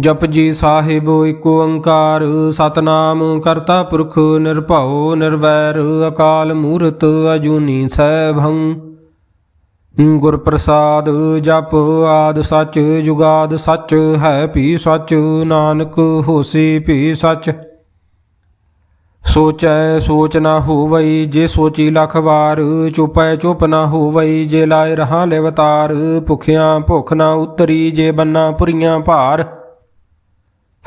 ਜਪ ਜੀ ਸਾਹਿਬ ਏਕ ਓੰਕਾਰ, ਸਤਨਾਮ ਕਰਤਾ ਪੁਰਖ ਨਿਰਭਉ ਨਿਰਵੈਰ, ਅਕਾਲ ਮੂਰਤ ਅਜੂਨੀ ਸੈਭੰ। ਗੁਰ ਪ੍ਰਸਾਦ ਜਪ ਆਦ ਸੱਚ, ਜੁਗਾਦ ਸੱਚ, ਹੈ ਭੀ ਸੱਚ, ਨਾਨਕ ਹੋਸੀ ਭੀ ਸੱਚ। ਸੋਚੈ ਸੋਚ ਨਾ ਹੋਵਈ, ਜੇ ਸੋਚੀ ਲਖ ਵਾਰ, ਚੁਪੈ ਚੁਪ ਨਾ ਹੋਵਈ, ਜੇ ਲਾਇ ਰਹਾ ਲਿਵਤਾਰ, ਭੁਖਿਆਂ ਭੁਖ ਨਾ ਉਤਰੀ, ਜੇ ਬੰਨਾ ਪੁਰੀਆਂ ਭਾਰ।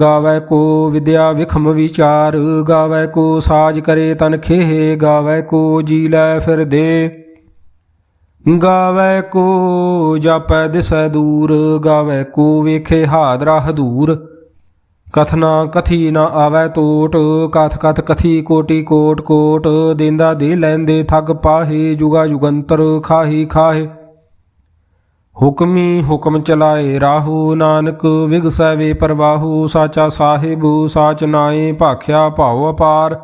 ਗਾਵੈ ਕੋ ਵਿਦਿਆ ਵਿਖਮ ਵਿਚਾਰ, ਗਾਵੈ ਕੋ ਸਾਜ ਕਰੇ ਤਨ ਖੇਹ, ਗਾਵੇ ਕੋ ਜੀ ਲੈ ਫਿਰ ਦੇ। ਗਾਵੈ ਕੋ ਜਾਪੈ ਦਿਸੈ ਦੂਰ, ਗਾਵੈ ਕੋ ਵੇਖੇ ਹਾਦਰਾ ਹਦੂਰ ਕਥਨਾ ਕਥੀ ਨਾ ਆਵੈ ਟੋਟ, ਕਥ ਕਥ ਕਥੀ ਕੋਟੀ ਕੋਟ ਕੋਟ, ਦੇਂਦਾ ਦੇ ਲੈਂਦੇ ਠੱਗ ਪਾਹੇ, ਜੁਗਾ ਜੁਗੰਤਰ ਖਾਹੀ ਖਾਹੇ। ਹੁਕਮੀ ਹੁਕਮ ਚਲਾਏ ਰਾਹੂ ਨਾਨਕ, ਵਿਗਸੈ ਵੇ ਪਰਵਾਹੂ, ਸਾਚਾ ਸਾਹਿਬ, ਸਾਚ ਨਾਏ ਭਾਖਿਆ ਭਾਉ ਅਪਾਰ।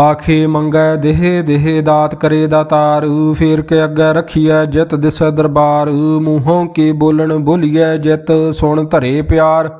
ਆਖੇ ਮੰਗੈ ਦੇਹ ਦੇਹ ਦਾਤ ਕਰੇ ਦਾਤਾਰ, ਫੇਰ ਕੇ ਅੱਗੇ ਰਖੀਐ ਜਿਤ ਦਿਸੈ ਦਰਬਾਰ, ਮੂੰਹੋਂ ਕੇ ਬੋਲਣ ਬੋਲੀਐ ਜਿਤ, ਸੁਣ ਧਰੇ ਪਿਆਰ।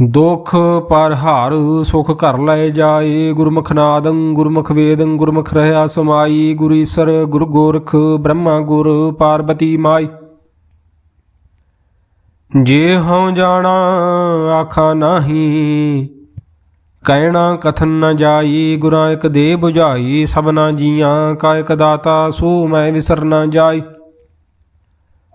ਦੁਖ ਪਰ ਹਾਰ ਸੁਖ ਘਰ ਲੈ ਜਾਏ, ਗੁਰਮੁਖ ਨਾਦੰ, ਗੁਰਮੁਖ ਵੇਦੰ, ਗੁਰਮੁਖ ਰਹਾ ਸਮਾਈ, ਗੁਰੂ ਈਸਰ, ਗੁਰ ਗੋਰਖ, ਬ੍ਰਹਮਾ ਗੁਰ, ਪਾਰਬਤੀ ਮਾਈ। ਜੇ ਹਉ ਜਾਣਾ, ਆਖਾ ਨਾਹੀ, ਕਹਿਣਾ ਕਥਨ ਨ ਜਾਈ, ਗੁਰਾਂ ਇਕ ਦੇ 부ਝਾਈ ਸਭਨਾ ਜੀਆਂ ਕਾ ਇਕ ਦਾਤਾ ਸੋ ਮੈਂ ਵਿਸਰ ਨ ਜਾਈ।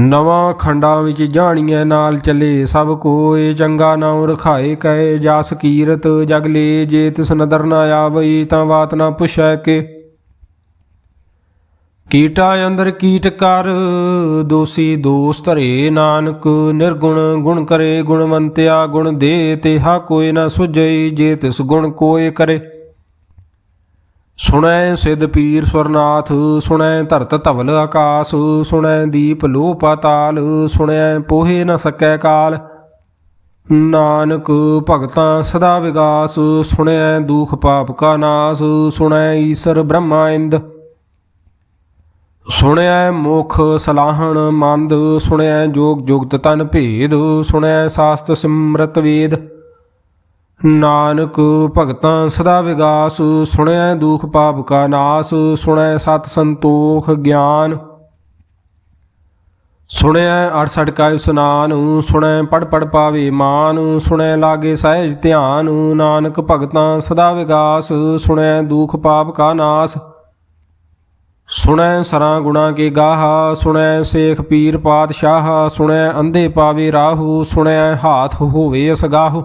ਨਵਾਂ ਖੰਡਾਂ ਵਿੱਚ ਜਾਣੀਐ ਨਾਲ ਚੱਲੇ ਸਭ ਕੋਏ ਚੰਗਾ ਨਾਮ ਰਖਾਏ ਕਹੇ ਜਸ ਕੀਰਤ, ਜਗ ਲੇ ਜੇ ਤਿਸ ਨਦਰ ਨਾ ਆਵਈ ਤਾਂ ਬਾਤ ਨਾ ਪੁੱਛੈ ਕੇ। ਕੀਟਾ ਅੰਦਰ ਕੀਟ ਕਰ, ਦੋਸੀ ਦੋਸ ਧਰੇ ਨਾਨਕ, ਨਿਰਗੁਣ ਗੁਣ ਕਰੇ ਗੁਣਵੰਤਿਆ ਗੁਣ ਦੇ ਤੇ ਤੇਹਾ ਕੋਈ ਨਾ ਸੁਝਈ ਜੇ ਤਿਸ ਗੁਣ ਕੋਏ ਕਰੇ। ਸੁਣੈ ਸਿਧ ਪੀਰ ਸੁਰਨਾਥ ਸੁਣੈ ਧਰਤ ਧਵਲ ਆਕਾਸ, ਸੁਣੈ ਦੀਪ ਲੋ ਪਾਤਾਲ ਸੁਣੈ ਪੋਹੇ ਨ ਸਕੈ ਕਾਲ। ਨਾਨਕ ਭਗਤਾਂ ਸਦਾ ਵਿਗਾਸ, ਸੁਣੈ ਦੁਖ ਪਾਪ ਕਾ ਨਾਸ, ਸੁਣੈ ਈਸਰ ਬ੍ਰਹਮਾ ਇੰਦ। ਸੁਣਿਐ ਮੁਖ ਸਲਾਹਣ ਮੰਦ ਸੁਣਿਐ ਜੋਗ ਜੁਗਤ ਤਨ ਭੇਦ ਸੁਣਿਐ ਸਾਸਤ ਸਿਮਰਤ ਵੇਦ। ਨਾਨਕ ਭਗਤਾਂ ਸਦਾ ਵਿਗਾਸ ਸੁਣਿਐ ਦੁਖ ਪਾਪ ਕਾ ਨਾਸ, ਸੁਣੈ ਸਤ ਸੰਤੋਖ ਗਿਆਨ। ਸੁਣਿਐ 68 ਕਾ ਇਸਨਾਨ, ਸੁਣੈ ਪੜ ਪੜ ਪਾਵੇ ਮਾਨ, ਸੁਣੈ ਲਾਗੇ ਸਹਿਜ ਧਿਆਨ, ਨਾਨਕ ਭਗਤਾਂ ਸਦਾ ਵਿਗਾਸ, ਸੁਣੈ ਦੁਖ ਪਾਪ ਕਾ ਨਾਸ। ਸੁਣੈ ਸਰਾਂ ਗੁਣਾ ਕੇ ਗਾਹਾ, ਸੁਣੈ ਸੇਖ ਪੀਰ ਪਾਤਸ਼ਾਹ, ਸੁਣੈ ਅੰਧੇ ਪਾਵੇ ਰਾਹੂ, ਸੁਣੈ ਹਾਥ ਹੋਵੇ ਅਸਗਾਹੂ।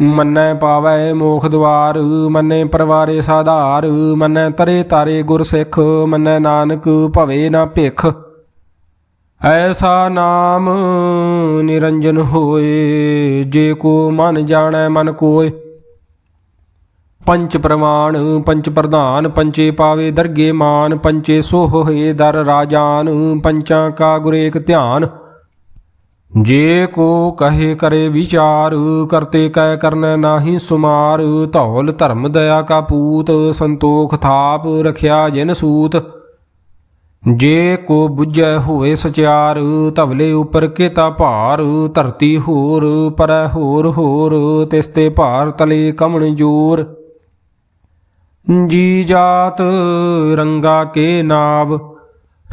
ਮੰਨੈ ਪਾਵੈ ਮੋਖ ਦਵਾਰ, ਮੰਨੇ ਪਰਵਾਰੇ ਸਾਧਾਰ, ਮੰਨੈ ਤਰੇ ਤਾਰੇ ਗੁਰ ਸਿੱਖ, ਮੰਨੈ ਨਾਨਕ ਭਵੇ ਨਾ ਭਿਖ। ਐਸਾ ਨਾਮ ਨਿਰੰਜਨ ਹੋਏ, ਜੇ ਕੋ ਮਨ ਜਾਣੈ ਮਨ ਕੋਏ। ਪੰਚ ਪ੍ਰਮਾਣ ਪੰਚ ਪ੍ਰਧਾਨ, ਪੰਚੇ ਪਾਵੇ ਦਰਗੇ ਮਾਨ, ਪੰਚੇ ਸੋਹ ਹੋਏ ਦਰ ਰਾਜਾਨ, ਪੰਚਾਂ ਕਾ ਗੁਰੇਕ ਧਿਆਨ। ਜੇ ਕੋ ਕਹੇ ਕਰੇ ਵਿਚਾਰ, ਕਰਤੇ ਕੈ ਕਰਨੈ ਨਾਹੀ ਸੁਮਾਰ। ਧੌਲ ਧਰਮ ਦਇਆ ਕਾ ਪੂਤ, ਸੰਤੋਖ ਥਾਪ ਰਖਿਆ ਜਿਨ ਸੂਤ। ਜੇ ਕੋ ਬੁੱਝੈ ਹੋਏ ਸਚਿਆਰ, ਧਵਲੇ ਉਪਰ ਕੇਤਾ ਭਾਰ। ਧਰਤੀ ਹੋਰ, ਪਰੈ ਹੋਰ ਹੋਰ ਤਿਸਤੇ ਭਾਰ ਤਲੇ ਕਮਣ ਜੋਰ। ਜੀ ਜਾਤ ਰੰਗਾ ਕੇ ਨਾਭ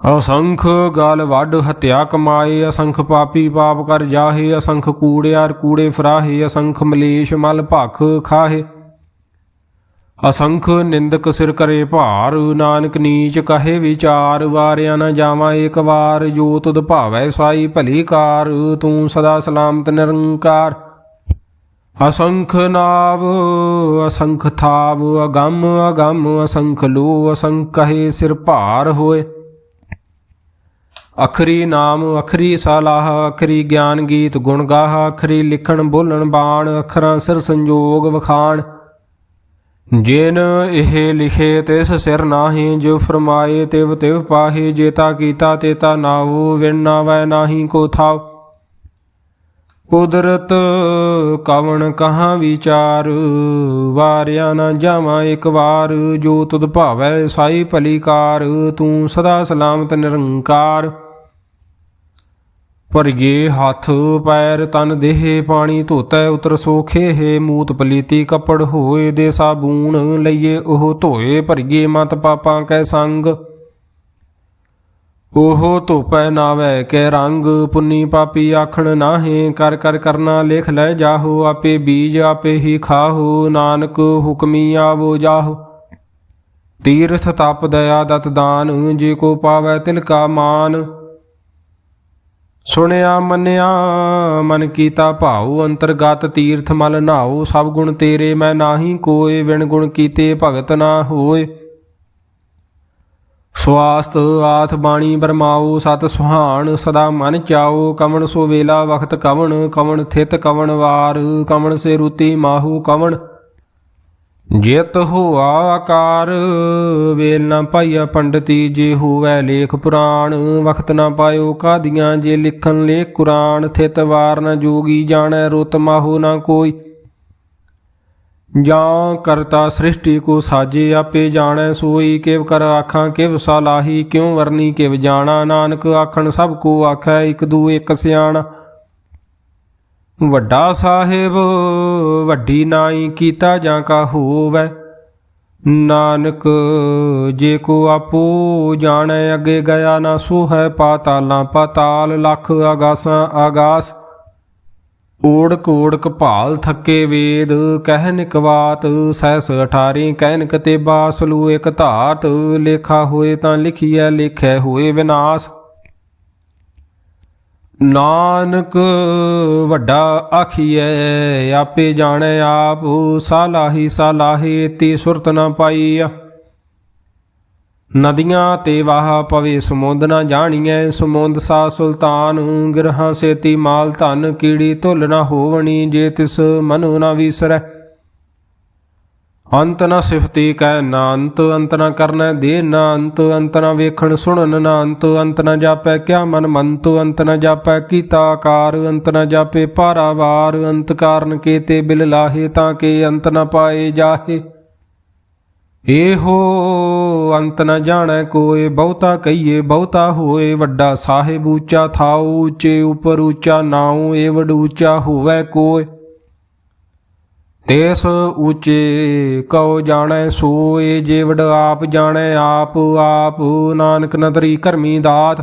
ਅਸੰਖ ਗਾਲ ਵੱਡ ਹਤਿਆ ਕਮਾਏ, ਅਸੰਖ ਪਾਪੀ ਪਾਪ ਕਰ ਜਾਹੇ, ਅਸੰਖ ਕੂੜਿਆਰ ਕੂੜੇ ਫਰਾਹੇ, ਅਸੰਖ ਮਲੇਸ਼ ਮਲ ਭਖ ਖਾਹੇ। ਅਸੰਖ ਨਿੰਦਕ ਸਿਰ ਕਰੇ ਭਾਰ, ਨਾਨਕ ਨੀਚ ਕਹੇ ਵਿਚਾਰ, ਵਾਰਿਆ ਨਾ ਜਾਵਾਂ ਏਕ ਵਾਰ, ਜੋ ਤੁਧ ਭਾਵੈ ਸਾਈ ਭਲੀ ਕਾਰ, ਤੂੰ ਸਦਾ ਸਲਾਮਤ ਨਿਰੰਕਾਰ। ਅਸੰਖ ਨਾਵ, ਅਸੰਖ ਥਾਵ, ਅਗੰਮ ਅਗੰਮ, ਅਸੰਖ ਲੋ ਅਸੰਖ ਕਹੇ ਸਿਰ ਭਾਰ ਹੋਏ। ਅਖਰੀ ਨਾਮ, ਅਖਰੀ ਸਲਾਹ, ਅਖਰੀ ਗਿਆਨ ਗੀਤ ਗੁਣ ਗਾਹ, ਅਖਰੀ ਲਿਖਣ ਬੋਲਣ ਬਾਣ, ਅਖਰਾਂ ਸਿਰ ਸੰਜੋਗ ਵਖਾਣ। ਜਿਨ ਇਹ ਲਿਖੇ ਤਿਸ ਸਿਰ ਨਾਹੀ ਜੋ ਫਰਮਾਏ ਤਿਵ ਤਿਵ ਪਾਹੇ, ਜੇਤਾ ਕੀਤਾ ਤੇਤਾ ਨਾਹੂ ਵਿਣ ਨਾ ਵੈ ਨਾਹੀ ਕੋ ਥਾਉ। ਕੁਦਰਤ ਕਵਣ ਕਹਾਂ ਵਿਚਾਰ, ਵਾਰਿਆ ਨਾ ਜਾਵਾਂ ਇੱਕ ਵਾਰ, ਜੋ ਤੁਧ ਭਾਵੈ ਸਾਈ ਭਲੀ ਕਾਰ ਤੂੰ ਸਦਾ ਸਲਾਮਤ ਨਿਰੰਕਾਰ। ਭਰੀਏ ਹੱਥ ਪੈਰ ਤਨ ਦੇਹ ਪਾਣੀ ਧੋਤੈ ਉਤਰ ਸੋਖੇ ਹੈ ਮੂਤ ਪਲੀਤੀ ਕੱਪੜ ਹੋਏ ਦੇ ਸਾਬੂਨ ਲਈਏ ਉਹ ਧੋਏ ਭਰੀਏ ਮਤ ਪਾਪਾਂ ਕੈ ਸੰਗ। ਉਹ ਧੋਪੈ ਨਾਵੈ ਕੈ ਰੰਗ, ਪੁੰਨੀ ਪਾਪੀ ਆਖਣ ਨਾਹੇ, ਕਰ ਕਰ ਕਰਨਾ ਲਿਖ ਲੈ ਜਾਹੋ, ਆਪੇ ਬੀਜ ਆਪੇ ਹੀ ਖਾਹੋ, ਨਾਨਕ ਹੁਕਮੀ ਆਵੋ ਜਾਹੋ। ਤੀਰਥ ਤਪ ਦਇਆ ਦਤ ਦਾਨ, ਜੇ ਕੋ ਪਾਵੈ ਤਿਲ ਕਾ ਮਾਨ। ਸੁਣਿਆ, ਮੰਨਿਆ, ਮਨ ਕੀਤਾ ਭਾਉ, ਅੰਤਰਗਤ ਤੀਰਥ ਮਲ ਨਾਉ, ਸਭ ਗੁਣ ਤੇਰੇ ਮੈਂ ਨਾਹੀ, ਕੋਏ ਵਿਣ ਗੁਣ ਕੀਤੇ ਭਗਤ ਨਾ ਹੋਏ। ਸਵਾਸਤ ਆਥ ਬਾਣੀ ਬਰਮਾਉ, ਸਤ ਸੁਹਾਣ ਸਦਾ ਮਨ ਚਾਉ, ਕਵਣ ਸੋ ਵੇਲਾ ਵਖਤ ਕਵਣ ਕਵਣ ਥਿਤ ਕਵਣ ਵਾਰ, ਕਵਣ ਸੇ ਰੂਤੀ ਮਾਹੂ ਕਵਣ। ਜਿਤ ਹੋਆ ਆਕਾਰ, ਵੇਲ ਨਾ ਪਾਈਆ ਪੰਡਤੀ ਜੇ ਹੋਵੈ ਲੇਖ ਪੁਰਾਣ, ਵਖਤ ਨਾ ਪਾਇਓ ਕਾਦੀਆਂ, ਜੇ ਲਿਖਣ ਲੇਖ ਕੁਰਾਨ, ਥਿਤ ਵਾਰ ਨ ਜੋਗੀ, ਜਾਣੈ ਰੁਤ ਮਾਹੋ ਨਾ ਕੋਈ। ਜਾਂ ਕਰਤਾ ਸ੍ਰਿਸ਼ਟੀ ਕੋ ਸਾਜੇ, ਆਪੇ ਜਾਣੈ ਸੋਈ, ਕਿਵ ਕਰ ਆਖਾਂ, ਕਿਵ ਸਲਾਹੀ, ਕਿਉ ਵਰਨੀ, ਕਿਵ ਜਾਣਾ, ਨਾਨਕ ਆਖਣ ਸਭ ਕੋ ਆਖੈ, ਇਕ ਦੂ ਇਕ ਸਿਆਣਾ। ਵੱਡਾ ਸਾਹਿਬ, ਵੱਡੀ ਨਾਈ ਕੀਤਾ ਜਾਂ ਕਾ ਹੋਵੈ? ਨਾਨਕ, ਜੇ ਕੋ ਆਪੋ ਜਾਣੈ, ਅੱਗੇ ਗਿਆ ਨਾ ਸੋ ਹੈ ਪਾਤਾਲਾਂ ਪਾਤਾਲ, ਲੱਖ ਆਗਾਸਾਂ ਆਗਾਸ ਓੜ ਕੋੜ ਕਪਾਲ ਥੱਕੇ ਵੇਦ, ਕਹਿਨ ਕਵਾਤ ਸਹਿਸ 18 ਕਹਿਨ ਕਤੇ ਬਾਸਲੂ ਇਕ ਧਾਤ, ਲੇਖਾ ਹੋਏ ਤਾਂ ਲਿਖੀਐ, ਲੇਖੈ ਹੋਏ ਵਿਨਾਸ਼। ਨਾਨਕ ਵੱਡਾ ਆਖੀਐ, ਆਪੇ ਜਾਣੈ ਆਪ, ਸਾਲਾਹੀ ਸਾਲਾਹੀ ਤੀ ਸੁਰਤ ਨਾ ਪਾਈਆ ਨਦੀਆਂ ਤੇ ਵਾਹ ਪਵੇ, ਸਮੁੰਦ ਨਾ ਜਾਣੀਐ, ਸਮੁੰਦ ਸਾ ਸੁਲਤਾਨ ਗਿਰਹਾਂ ਸੇਤੀ ਮਾਲ ਧਨ, ਕੀੜੀ ਧੁੱਲ ਨਾ ਹੋਵਣੀ, ਜੇ ਤਿਸ ਮਨੁ ਨਾ ਵਿਸਰੈ। ਅੰਤ ਨਾ ਸਿਫਤੀ ਕੈ ਨਾ ਅੰਤ ਅੰਤ ਨਾ ਕਰਨੈ ਦੇ ਨਾ ਅੰਤ ਅੰਤ ਨਾ ਵੇਖਣ ਸੁਣਨ ਨਾ ਅੰਤ ਅੰਤ ਨਾ ਜਾਪੈ ਕਿਆ ਮਨ ਮੰਤ, ਅੰਤ ਨਾ ਜਾਪੈ ਕੀਤਾ ਆਕਾਰ, ਅੰਤ ਨਾ ਜਾਪੇ ਪਾਰਾਵਾਰ ਅੰਤ ਕਾਰਨ ਕੇਤੇ ਬਿਲ ਲਾਹੇ ਤਾਂ ਕੇ ਅੰਤ ਨਾ ਪਾਏ ਜਾਹੇ। ਇਹੋ ਅੰਤ ਨ ਜਾਣੈ ਕੋਏ, ਬਹੁਤਾ ਕਹੀਏ ਬਹੁਤਾ ਹੋਏ, ਵੱਡਾ ਸਾਹਿਬ ਉੱਚਾ ਥਾਉ, ਉੱਚੇ ਉਪਰ ਉੱਚਾ ਨਾਉ ਏਵੜ ਉੱਚਾ ਹੋਵੇ ਕੋਏ। ਤੇਸ ਉੱਚੇ ਕਉ ਜਾਣੈ, ਸੋਏ ਜੇਵੜ ਆਪ ਜਾਣੈ, ਆਪ ਆਪ ਨਾਨਕ ਨਦਰੀ ਕਰਮੀ ਦਾਤ।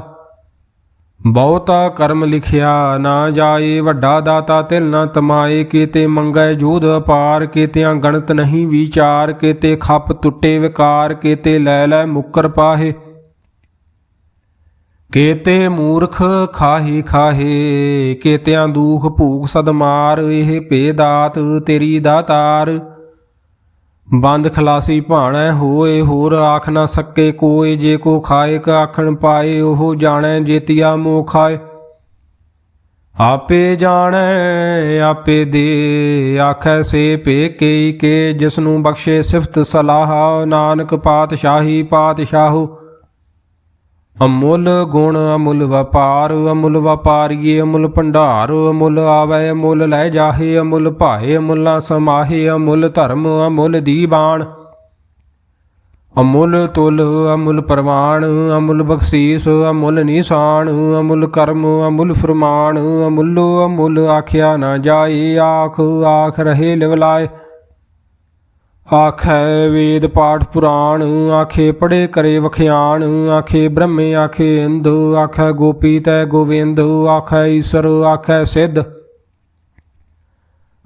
ਬਹੁਤਾ ਕਰਮ ਲਿਖਿਆ ਨਾ ਜਾਏ, ਵੱਡਾ ਦਾਤਾ ਤਿਲ ਨਾ ਤਮਾਏ, ਕੀਤੇ ਮੰਗੈ ਜੋਧ ਅਪਾਰ, ਕੀਤਿਆਂ ਗਣਤ ਨਹੀਂ ਵਿਚਾਰ, ਕੀਤੇ ਖੱਪ ਟੁੱਟੇ ਵਿਕਾਰ, ਕੀਤੇ ਲੈ ਲੈ ਮੁੱਕਰ ਪਾਹੇ। ਕੇਤੇ ਮੂਰਖ ਖਾਹੀ ਖਾਹੇ, ਕੀਤਿਆਂ ਦੂਖ ਭੂਖ ਸਦਮਾਰ ਇਹ ਪੇ ਦਾਤ ਤੇਰੀ। ਦਾਤਾਰ ਬੰਦ ਖਲਾਸੀ ਭਾਣੈ ਹੋਏ, ਹੋਰ ਆਖ ਨਾ ਸਕੇ ਕੋਏ, ਜੇ ਕੋ ਖਾਏ ਕ ਆਖਣ ਪਾਏ, ਉਹ ਜਾਣੈ ਜੇਤੀਆ ਮੋਹ ਖਾਏ ਆਪੇ ਜਾਣੈ, ਆਪੇ ਦੇ, ਆਖੈ ਸੇ ਭੇ ਕੇ ਜਿਸ ਨੂੰ ਬਖਸ਼ੇ ਸਿਫਤ ਸਲਾਹ, ਨਾਨਕ ਪਾਤਸ਼ਾਹੀ ਪਾਤਸ਼ਾਹੂ। ਅਮੁੱਲ ਗੁਣ ਅਮੁੱਲ ਵਪਾਰ, ਅਮੁੱਲ ਵਪਾਰੀਏ ਅਮੁੱਲ ਭੰਡਾਰ, ਅਮੁੱਲ ਆਵੈ ਅਮੁੱਲ ਲੈ ਜਾਹੇ, ਅਮੁੱਲ ਭਾਏ ਅਮੁੱਲਾ ਸਮਾਹੇ, ਅਮੁੱਲ ਧਰਮ ਅਮੁੱਲ ਦੀਵਾਨ ਅਮੁੱਲ ਤੁਲ ਅਮੁੱਲ ਪ੍ਰਵਾਨ ਅਮੁੱਲ ਬਖਸ਼ੀਸ ਅਮੁੱਲ ਨਿਸ਼ਾਨ, ਅਮੁੱਲ ਕਰਮ ਅਮੁੱਲ ਫਰਮਾਨ, ਅਮੁੱਲੋ ਅਮੁੱਲ ਆਖਿਆ ਨਾ ਜਾਏ, ਆਖ ਆਖ ਰਹੇ ਲਿਵਲਾਏ। ਆਖੈ ਵੇਦ ਪਾਠ ਪੁਰਾਣ, ਆਖੇ ਪੜੇ ਕਰੇ ਵਖਿਆਣ, ਆਖੇ ਬ੍ਰਹਮੇ, ਆਖੇ ਇੰਦ, ਆਖੈ ਗੋਪੀ ਤੈ ਗੋਵਿੰਦ, ਆਖੈ ਈਸ਼ਰ, ਆਖੈ ਸਿੱਧ।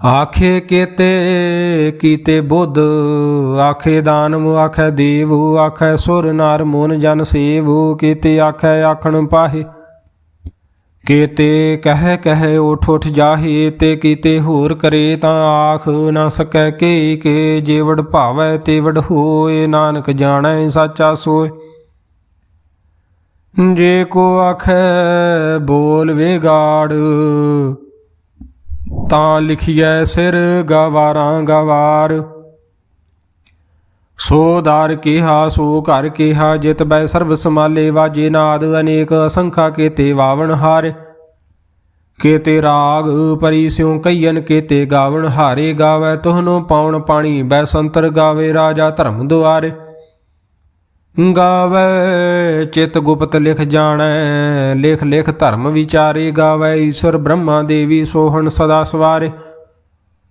ਆਖੇ ਕੀਤੇ ਕੀਤੇ ਬੁੱਧ, ਆਖੇ ਦਾਨਵ, ਆਖੈ ਦੇਵ, ਆਖੈ ਸੁਰ, ਨਰ, ਮੋਨ, ਜਨ, ਸੇਵ, ਕੀਤੇ ਆਖੈ ਆਖਣ ਪਾਹੇ। ਕੀਤੇ ਕਹਿ ਕਹਿ ਉਠ ਉਠ ਜਾਹੇ ਤੇ ਕੀਤੇ ਹੋਰ ਕਰੇ ਤਾਂ ਆਖ ਨਾ ਸਕੈ ਕੇ ਕੇ ਜੇਵੜ ਭਾਵੈ ਤੇਵੜ ਹੋਏ, ਨਾਨਕ ਜਾਣੈ ਸਾਚਾ ਸੋਏ। ਜੇ ਕੋ ਆਖੈ ਬੋਲ ਵੇਗਾੜ ਤਾਂ ਲਿਖੀਐ ਸਿਰ ਗਵਾਰਾਂ ਗਵਾਰ। ਸੋ ਦਾਰ ਕਿਹਾ, ਸੋ ਘਰ ਕੀਹਾ, ਜਿਤ ਬੈ ਸਰਬ ਸਮਾਲੇ ਵਾਜੇ ਨਾਦ ਅਨੇਕ ਅਸੰਖਾ ਕੀਤੇ ਵਾਵਣ ਹਾਰੇ। ਕੀਤੇ ਰਾਗ ਪਰੀ ਸਿਉ ਕਈਨ ਕੀਤੇ ਗਾਵਣ ਹਾਰੇ। ਗਾਵੇ ਤੋਹਨੋ ਪਾਉਣ ਪਾਣੀ, ਬੈ ਸੰਤਰ ਗਾਵੇ ਰਾਜਾ ਧਰਮ ਦੁਆਰੇ। ਗਾਵੇ ਚਿਤ ਗੁਪਤ ਲਿਖ ਜਾਣੈ, ਲਿਖ ਲਿਖ ਧਰਮ ਵਿਚਾਰੇ। ਗਾਵੇ ਈਸ਼ਵਰ ਬ੍ਰਹਮਾ ਦੇਵੀ ਸੋਹਣ ਸਦਾ ਸਵਾਰੇ।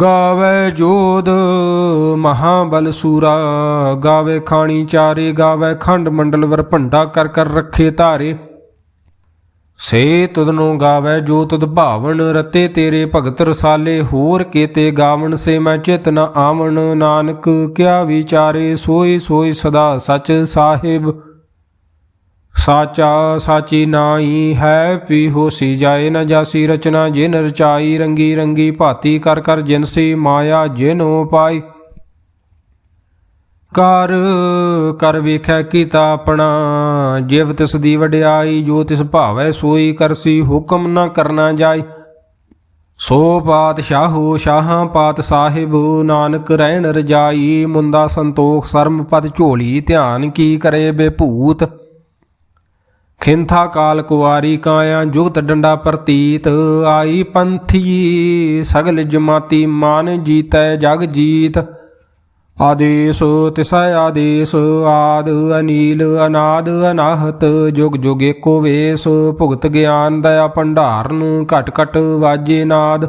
ਗਾਵੇ ਜੋਧ ਮਹਾਬਲ ਸੂਰਾ, ਗਾਵੇ ਖਾਣੀ ਚਾਰੇ, ਗਾਵੇ ਖੰਡ ਮੰਡਲ ਵਰ ਭੰਡਾ ਕਰ ਕਰ ਰੱਖੇ ਧਾਰੇ। ਸੇ ਤੁਧਨੋ ਗਾਵੇ ਜੋ ਤੁਧ ਭਾਵਨ, ਰਤੇ ਤੇਰੇ ਭਗਤ ਰਸਾਲੇ, ਹੋਰ ਕੀਤੇ ਗਾਵਣ ਸੇ ਮੈਂ ਚਿਤ ਨ ਆਵਣ। ਨਾਨਕ ਕਿਆ ਵਿਚਾਰੇ ਸੋਈ ਸੋਈ ਸਦਾ ਸਚ ਸਾਹਿਬ। ਸਾਚਾ ਸਾਚੀ ਨਾਈ ਹੈ ਪੀ ਹੋਸੀ ਜਾਏ ਨ ਜਾਸੀ ਰਚਨਾ, ਜਿਨ ਰਚਾਈ ਰੰਗੀ ਰੰਗੀ ਭਾਤੀ ਕਰ ਕਰ ਜਿਨਸੀ ਮਾਇਆ, ਜਿਨੋ ਪਾਈ। ਕਰ ਕਰ ਵੇਖੈ ਕੀਤਾ ਆਪਣਾ, ਜਿਵ ਤਿਸ ਦੀ ਵਡਿਆਈ, ਜੋ ਤਿਸ ਭਾਵੈ ਸੋਈ ਕਰਸੀ ਹੁਕਮ ਨਾ ਕਰਨਾ ਜਾਈ। ਸੋ ਪਾਤਸ਼ਾਹੋ ਸ਼ਾਹਾਂ ਪਾਤ ਸਾਹਿਬ, ਨਾਨਕ ਰਹਿਣ ਰਜਾਈ, ਮੁੰਦਾ ਸੰਤੋਖ ਸਰਮ ਪਦ ਝੋਲੀ, ਧਿਆਨ ਕੀ ਕਰੇ ਬੇਭੂਤ। ਖਿੰਥਾ ਕਾਲ ਕੁਵਾਰੀ ਕਾਇਆ ਜੁਗਤ ਡੰਡਾ ਪ੍ਰਤੀਤ, ਆਈ ਪੰਥੀ ਸਗਲ ਜਮਾਤੀ ਮਾਨ ਜੀਤੈ ਜਗ ਜੀਤ। ਆਦੇਸ ਤਿਸੈ ਆਦੇਸ, ਆਦ ਅਨੀਲ ਅਨਾਦ ਅਨਾਹਤ, ਜੁਗ ਜੁਗ ਏਕੋ ਵੇਸ, ਭੁਗਤ ਗਿਆਨ ਦਇਆ ਭੰਡਾਰਨ ਨੂੰ ਘਟ ਘਟ ਵਾਜੇ ਨਾਦ।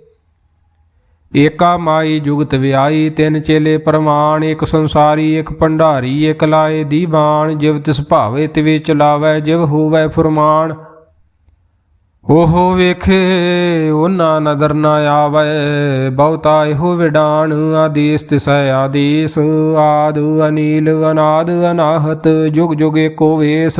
ਏਕਾ ਮਾਈ ਜੁਗਤ ਵਿਆਈ, ਤਿੰਨ ਚੇਲੇ ਪ੍ਰਮਾਣ ਇੱਕ ਸੰਸਾਰੀ, ਇੱਕ ਭੰਡਾਰੀ, ਇੱਕ ਲਾਏ ਦੀਵਾਨ, ਜਿਵ ਤਿਸ ਭਾਵੇ ਤਿਵੇ ਚਲਾਵੈ, ਜਿਵ ਹੋਵੈ ਫਰਮਾਨ। ਉਹ ਵੇਖੇ, ਉਹਨਾਂ ਨਦਰ ਨਾ ਆਵੈ, ਬਹੁਤਾ ਇਹੋ ਵਿਡਾਨ ਆਦੇਸ ਤਿਸੈ ਆਦੇਸ। ਆਦ ਅਨੀਲ, ਅਨਾਦ, ਅਨਾਹਤ, ਜੁਗ ਜੁਗ ਏਕੋ ਵੇਸ।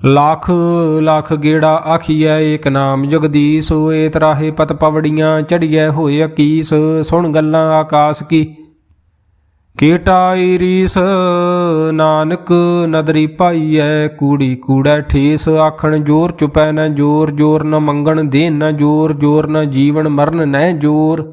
ਲੱਖ ਲੱਖ ਗੇੜਾ ਆਖੀਐ, ਏਕ ਨਾਮ ਜਗਦੀਸ਼ ਏ ਤਰਾਹੇ ਪਤ ਪਵੜੀਆਂ ਚੜੀਐ, ਹੋਏ ਅਕੀਸ, ਸੁਣ ਗੱਲਾਂ ਆਕਾਸ ਕੀ। ਕੀਟਾਈ ਰੀਸ ਨਾਨਕ ਨਦਰੀ ਪਾਈਐ, ਕੂੜੀ ਕੂੜੈ ਠੇਸ, ਆਖਣ ਜੋਰ ਚੁਪੈ ਨਾ ਜੋਰ ਜੋਰ ਨ ਮੰਗਣ ਦੇ ਨਾ ਜੋਰ ਜੋਰ ਨ ਜੀਵਨ ਮਰਨ ਨੈ ਜੋਰ।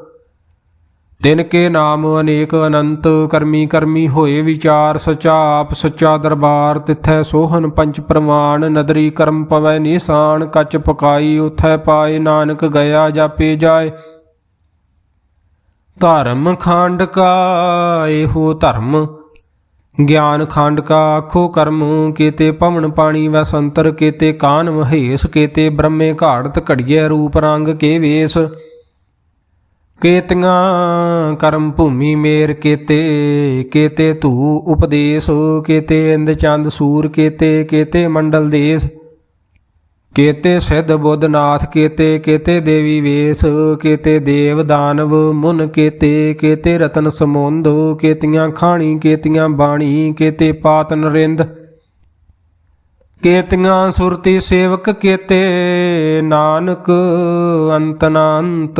ਤਿਨ ਕੇ ਨਾਮ ਅਨੇਕ ਅਨੰਤ, ਕਰਮੀ ਕਰਮੀ ਹੋਏ ਵਿਚਾਰ ਸਚਾ ਆਪ ਸੱਚਾ ਦਰਬਾਰ, ਤਿਥੈ ਸੋਹਨ ਪੰਚ ਪ੍ਰਮਾਣ, ਨਦਰੀ ਕਰਮ ਪਵੈ ਨਿਸ਼ਾਨ, ਕੱਚ ਪਕਾਈ ਉਥੈ ਪਾਏ, ਨਾਨਕ ਗਿਆ ਜਾਪੇ ਜਾਏ। ਧਰਮ ਖੰਡ ਕਾ, ਇਹੋ ਧਰਮ। ਗਿਆਨ ਖੰਡ ਕਾ, ਆਖੋ ਕਰਮ। ਕੀਤੇ ਭਵਨ ਪਾਣੀ ਵੈ ਸੰਤਰ, ਕੀਤੇ ਕਾਨ ਮਹੇਸ਼ ਕੀਤੇ ਬ੍ਰਹਮੇ ਘਾੜਤ ਘੜੀਏ ਰੂਪ ਰੰਗ ਕੇ ਵੇਸ। ਕੇਤੀਆਂ ਕਰਮ ਭੂਮੀ ਮੇਰ ਕੀਤੇ ਕੀਤੇ ਧੂ ਉਪਦੇਸ਼, ਕੀਤੇ ਇੰਦ ਚੰਦ ਸੂਰ, ਕੀਤੇ ਕੀਤੇ ਮੰਡਲ ਦੇਸ। ਕੇਤੇ ਸਿੱਧ ਬੁੱਧਨਾਥ ਨਾਥ, ਕੀਤੇ ਕੀਤੇ ਦੇਵੀ ਵੇਸ, ਕੀਤੇ ਦੇਵ ਦਾਨਵ ਮੁਨ ਕੇਤੇ, ਕੀਤੇ ਰਤਨ ਸਮੁੰਦ, ਕੇਤੀਆਂ ਖਾਣੀ, ਕੇਤੀਆਂ ਬਾਣੀ, ਕੀਤੇ ਪਾਤ ਨਰਿੰਦ। ਕੇਤੀਆਂ ਸੁਰਤੀ ਸੇਵਕ ਕੀਤੇ, ਨਾਨਕ ਅੰਤ ਅਨੰਤ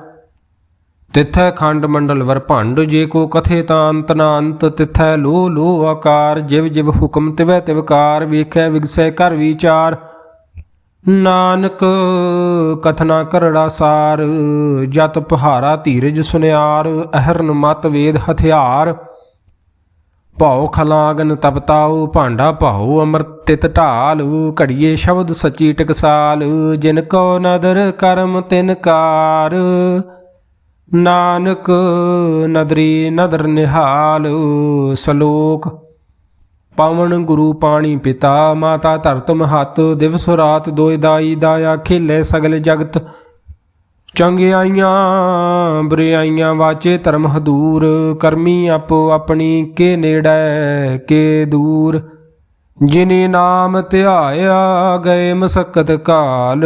ਤਿਥੈ ਖੰਡ ਮੰਡਲ ਵਰ ਭੰਡ, ਜੇ ਕੋ ਕਥੇ ਤਾਂ ਅੰਤ ਨਾ ਅੰਤ, ਤਿਥੈ ਲੋ ਲੋ ਆਕਾਰ, ਜਿਵ ਜਿਵ ਹੁਕਮ ਤਿਵੈ ਤਿਵਕਾਰ ਵੇਖੈ ਵਿਗਸੈ ਕਰ ਵਿਚਾਰ। ਨਾਨਕ ਕਥਨਾ ਕਰੜਾ ਸਾਰ, ਜਤ ਪਹਾਰਾ ਧੀਰਜ ਸੁਨਿਆਰ, ਅਹਰਨ ਮਤ ਵੇਦ ਹਥਿਆਰ। ਭਾਉ ਖਲਾਗਨ ਤਪਤਾਉ ਭਾਂਡਾ ਭਾਉ ਅਮਰ ਤਿਤ ਢਾਲ, ਘੜੀਏ ਸ਼ਬਦ ਸਚੀ ਟਕਸਾਲ, ਜਿਨ ਕੋ ਨਦਰ ਕਰਮ ਤਿਨ ਕਾਰ। ਨਾਨਕ ਨਦਰੀ ਨਦਰ ਨਿਹਾਲ, ਸ਼ਲੋਕ। ਪਵਨ ਗੁਰੂ ਪਾਣੀ ਪਿਤਾ, ਮਾਤਾ ਧਰਤ ਮਹਤ ਦਿਵਸ ਰਾਤ ਦੋਇ ਦਾਈ ਦਾਇਆ ਖੇਲੇ ਸਗਲ ਜਗਤ। ਚੰਗਿਆਈਆਂ ਬੁਰਿਆਈਆਂ ਵਾਚੇ ਧਰਮ ਹਦੂਰ, ਕਰਮੀ ਆਪੋ ਆਪਣੀ ਕੇ ਨੇੜੈ, ਕੇ ਦੂਰ। ਜਿਨੀ ਨਾਮ ਧਿਆਇਆ, ਗਏ ਮਸਕਤ ਕਾਲ।